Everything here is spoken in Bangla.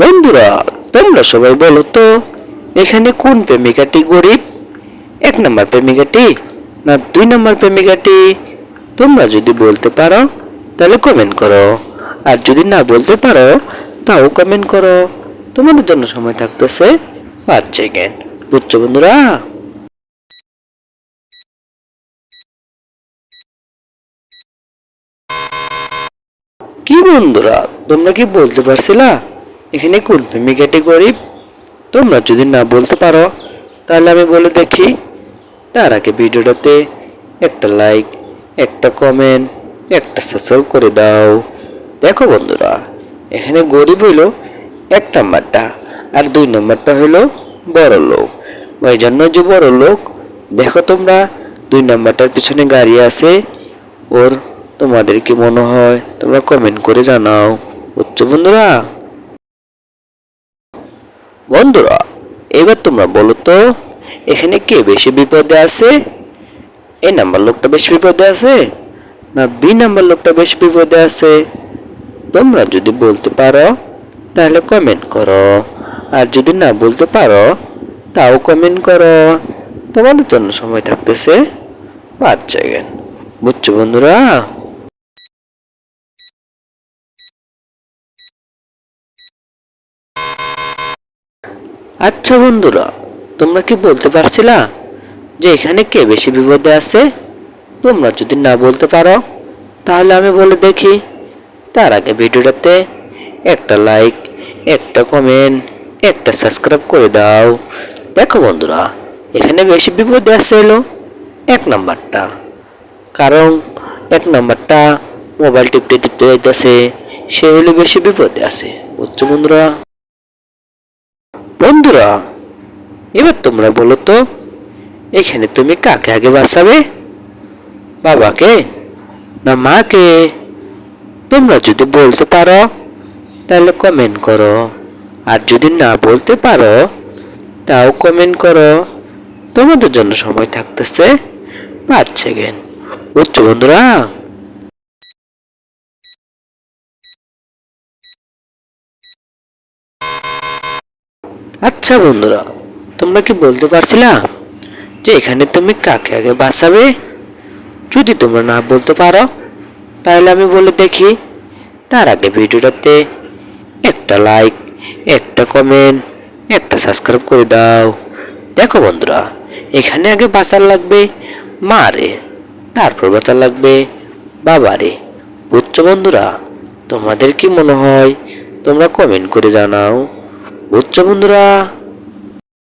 বন্ধুরা, তোমরা সবাই বলো তো, এখানে কোন প্রেমিকাটি গরিব? এক নম্বর প্রেমিকাটি না দুই নম্বর প্রেমিকাটি? তোমরা যদি বলতে পারো, তাহলে কমেন্ট করো। আর যদি না বলতে পারো, তাও কমেন্ট করো। তোমাদের জন্য সময় থাকতেছে পাঁচ সেকেন্ড বুঝছ বন্ধুরা? কি বন্ধুরা, তোমরা কি বলতে পারছিলা? এখানে কোন প্রেমিকাটি গরিব তোমরা যদি না বলতে পারো, তাহলে আমি বলে দেখি তার আগে ভিডিওটাতে একটা লাইক একটা কমেন্ট একটা সাবস্ক্রাইব করে দাও। দেখো বন্ধুরা, এখানে গরিব হইল এক নাম্বারটা আর দুই নাম্বারটা হইল বড় লোক। ওই জন্য যে বড় লোক, দেখো তোমরা, দুই নাম্বারটার পিছনে গাড়ি আছে, ওর তোমাদের কি মনে হয়? তোমরা কমেন্ট করে জানাও। বুঝছ বন্ধুরা? বন্ধুরা, এবার তোমরা বলো তো, এখানে কে বেশি বিপদে আছে? এ নাম্বার লোকটা বেশি বিপদে আছে? না বি নাম্বার লোকটা বেশি বিপদে আছে? তোমরা যদি বলতে পারো, তাহলে কমেন্ট করো। আর যদি না বলতে পারো, তাও কমেন্ট করো। তোমাদের জন্য সময় থাকতেছে পাঁচ সেকেন্ড বুঝছ বন্ধুরা? আচ্ছা বন্ধুরা, তোমরা কি বলতে পারছিলা যে এখানে কে বেশি বিপদে আছে? তোমরা যদি না বলতে পারো, তাহলে আমি বলে দেখি। তার আগে ভিডিওটাতে একটা লাইক একটা কমেন্ট একটা সাবস্ক্রাইব করে দাও। দেখো বন্ধুরা, এখানে বেশি বিপদে আছে এলো এক নাম্বারটা। কারণ এক নাম্বারটা মোবাইল টিপতে টিপতে যাইতেছে, সে হলে বেশি বিপদে আছে। বুঝছ বন্ধুরা? বন্ধুরা, এবার তোমরা বলো তো, এখানে তুমি কাকে আগে বাঁচাবে? বাবাকে না মাকে? তোমরা যদি বলতে পারো, তাহলে কমেন্ট করো। আর যদি না বলতে পারো, তাও কমেন্ট করো। তোমাদের জন্য সময় থাকতেছে পাঁচ সেকেন্ড বুঝছ বন্ধুরা? আচ্ছা বন্ধুরা, তোমরা কি বলতে পারছিলা যে এখানে তুমি কাকে আগে বাঁচাবে? যদি তোমরা না বলতে পারো, তাহলে আমি বলে দেখি। তার আগে ভিডিওটাতে একটা লাইক, একটা কমেন্ট, একটা সাবস্ক্রাইব করে দাও। দেখো বন্ধুরা, এখানে আগে বাঁচার লাগবে মা রে, তারপর বাঁচার লাগবে বাবা রে। বুঝছ বন্ধুরা, তোমাদের কি মনে হয়? তোমরা কমেন্ট করে জানাও। বুঝছ বন্ধুরা